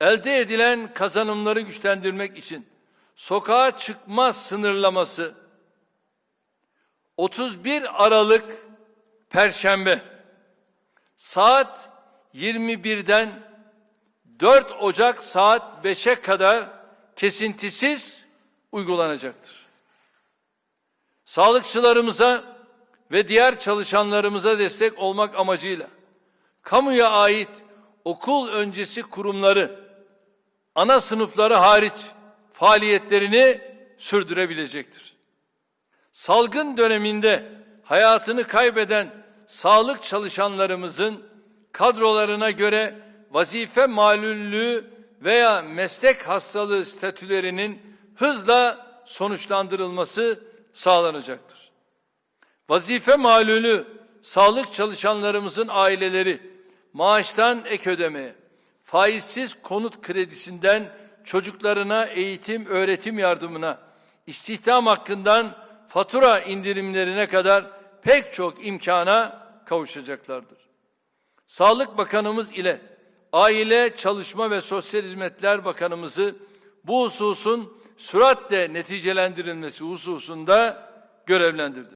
elde edilen kazanımları güçlendirmek için sokağa çıkma sınırlaması 31 Aralık Perşembe saat 21'den 4 Ocak saat 5'e kadar kesintisiz uygulanacaktır. Sağlıkçılarımıza ve diğer çalışanlarımıza destek olmak amacıyla kamuya ait okul öncesi kurumları ana sınıfları hariç faaliyetlerini sürdürebilecektir. Salgın döneminde hayatını kaybeden sağlık çalışanlarımızın kadrolarına göre vazife malüllüğü veya meslek hastalığı statülerinin hızla sonuçlandırılması sağlanacaktır. Vazife malulü sağlık çalışanlarımızın aileleri maaştan ek ödemeye, faizsiz konut kredisinden çocuklarına eğitim öğretim yardımına, istihdam hakkından fatura indirimlerine kadar pek çok imkana kavuşacaklardır. Sağlık Bakanımız ile Aile, Çalışma ve Sosyal Hizmetler Bakanımızı bu hususun süratle neticelendirilmesi hususunda görevlendirdi.